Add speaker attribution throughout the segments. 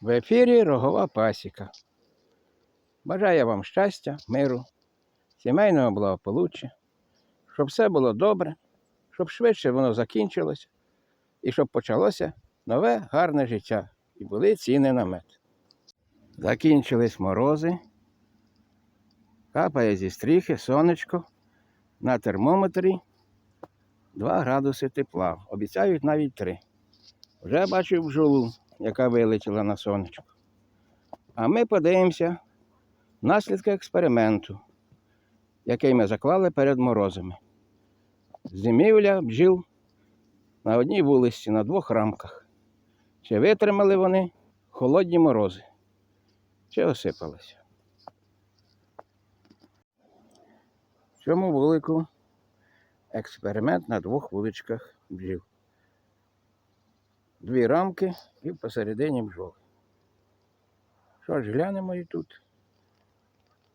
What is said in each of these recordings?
Speaker 1: В ефірі Рогова Пасіка. Бажаю вам щастя, миру, сімейного благополуччя, щоб все було добре, щоб швидше воно закінчилося і щоб почалося нове гарне життя і були ціни на мед. Закінчились морози, капає зі стріхи, сонечко, на термометрі 2 градуси тепла. Обіцяють навіть 3. Вже бачив бджолу, яка вилетіла на сонечко. А ми подивимося наслідки експерименту, який ми заклали перед морозами. Зимівля бджіл на одній вулиці, на двох рамках. Чи витримали вони холодні морози, чи осипалися. В цьому вулику експеримент на двох вуличках бджіл. Дві рамки і посередині бджоли. Що ж, глянемо і тут.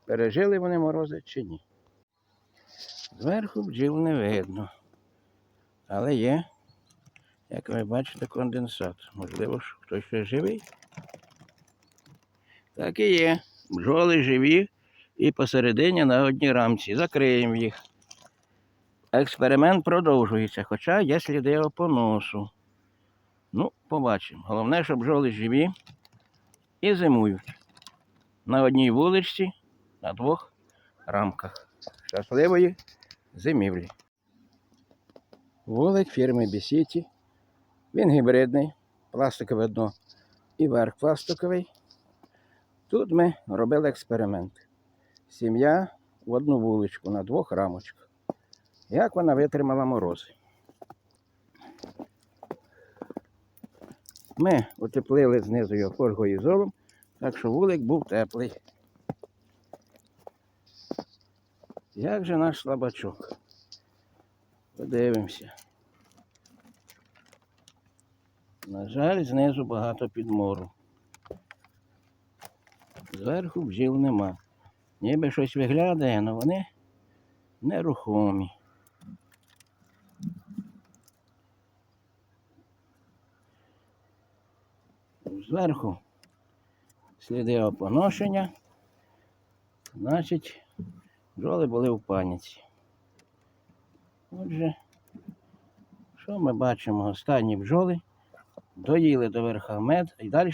Speaker 1: Пережили вони морози чи ні. Зверху бджіл не видно. Але є, як ви бачите, конденсат. Можливо, хтось ще живий. Так і є. Бджоли живі і посередині на одній рамці. Закриємо їх. Експеримент продовжується, хоча є сліди опоносу. Ну, побачимо. Головне, щоб бджоли живі і зимують. На одній вуличці, на двох рамках. Щасливої зимівлі. Вулик фірми Бісіті. Він гібридний, пластикове дно і верх пластиковий. Тут ми робили експеримент. Сім'я в одну вуличку на двох рамочках. Як вона витримала морози? Ми утеплили знизу його фольгоізолом, так що вулик був теплий. Як же наш слабачок? Подивимося. На жаль, знизу багато підмору. Зверху бджіл нема. Ніби щось виглядає, але вони нерухомі. Зверху сліди опоношення. Значить, бджоли були в паніці. Отже, що ми бачимо? Останні бджоли доїли до верха мед і далі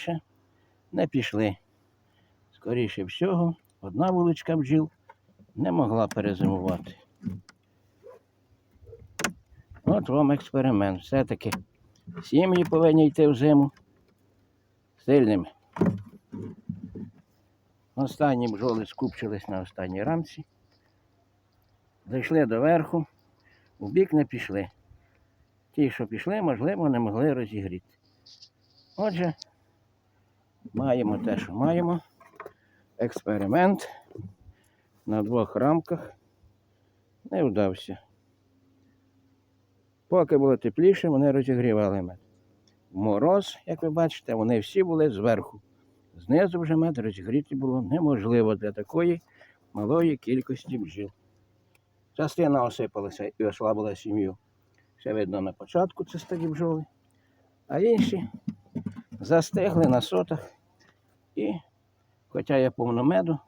Speaker 1: не пішли. Скоріше всього, одна вуличка бджіл не могла перезимувати. От вам експеримент. Все-таки сім'ї повинні йти в зиму сильними. Останні бджоли скупчились на останній рамці. Дійшли до верху, у бік не пішли. Ті, що пішли, можливо, не могли розігріти. Отже, маємо те, що маємо. Експеримент на двох рамках не вдався. Поки було тепліше, вони розігрівали мед. Мороз, як ви бачите, вони всі були зверху. Знизу вже мед розігріти було неможливо для такої малої кількості бджіл. Частина осипалася і ослабила сім'ю. Ще видно на початку це старі бджоли. А інші застигли на сотах і, хоча є повно меду,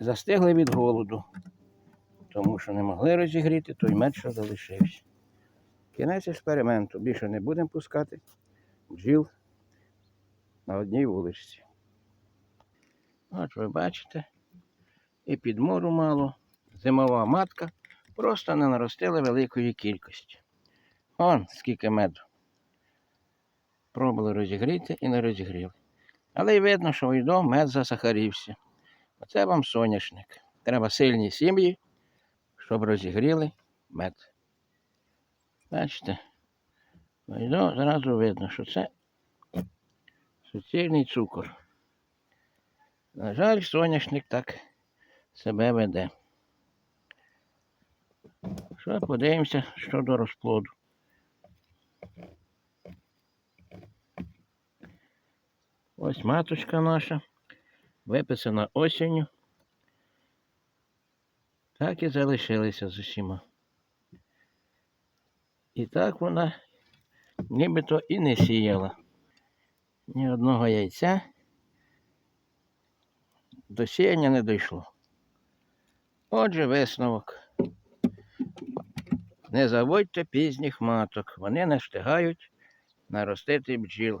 Speaker 1: застигли від голоду, тому що не могли розігріти той мед, що залишився. Кінець експерименту. Більше не будемо пускати бджіл на одній вуличці. От ви бачите, і підмору мало, зимова матка просто не наростила великої кількості. Он скільки меду. Пробували розігріти і не розігріли. Але й видно, що війдо мед засахарився. Оце вам соняшник. Треба сильні сім'ї, щоб розігріли мед. Бачите, війдо зразу видно, що це суцільний цукор. На жаль, соняшник так себе веде. Що подивимося щодо розплоду. Ось маточка наша, виписана осінню. Так і залишилися з усіма. І так вона нібито і не сіяла. Ні одного яйця. До сіяння не дійшло. Отже, висновок. Не заводьте пізніх маток, вони не встигають наростити бджіл.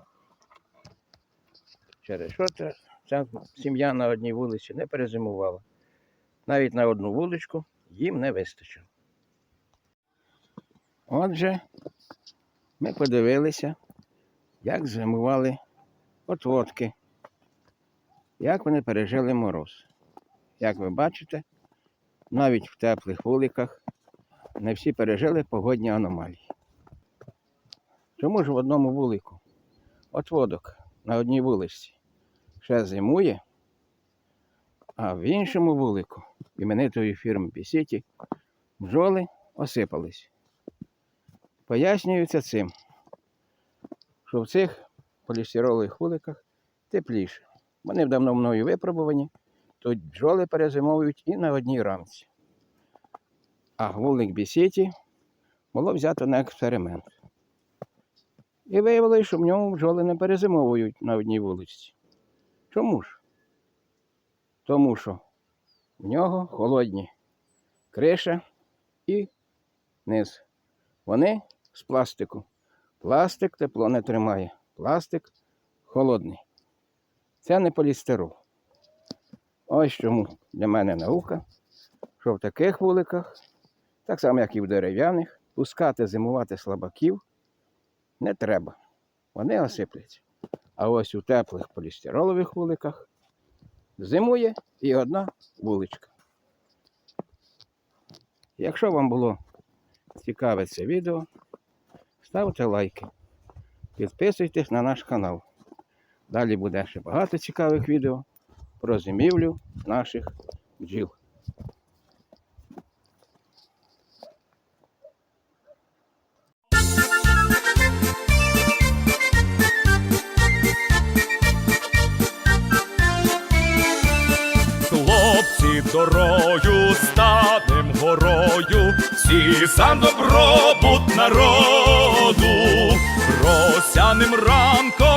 Speaker 1: Через що це, ця сім'я на одній вулиці не перезимувала. Навіть на одну вуличку їм не вистачило. Отже, ми подивилися, як зимували отводки, як вони пережили мороз. Як ви бачите, навіть в теплих вуликах не всі пережили погодні аномалії. Чому ж в одному вулику отводок на одній вулиці ще зимує, а в іншому вулику іменитої фірми Пісіті бджоли осипались. Пояснюється цим, що в цих полістиролових вуликах тепліше. Вони давно мною випробувані, то бджоли перезимовують і на одній рамці. А вулик Бісіті було взято на експеримент. І виявилося, що в ньому бджоли не перезимовують на одній вулиці. Чому ж? Тому що в нього холодні криша і низ. Вони з пластику. Пластик тепло не тримає. Пластик холодний. Це не полістирол. Ось чому для мене наука, що в таких вуликах, так само як і в дерев'яних, пускати зимувати слабаків не треба. Вони осипляться. А ось у теплих полістиролових вуликах зимує і одна вуличка. Якщо вам було цікаве це відео, ставте лайки, підписуйтесь на наш канал. Далі буде ще багато цікавих відео про зимівлю наших бджіл.
Speaker 2: За добробут народу, росяним ранком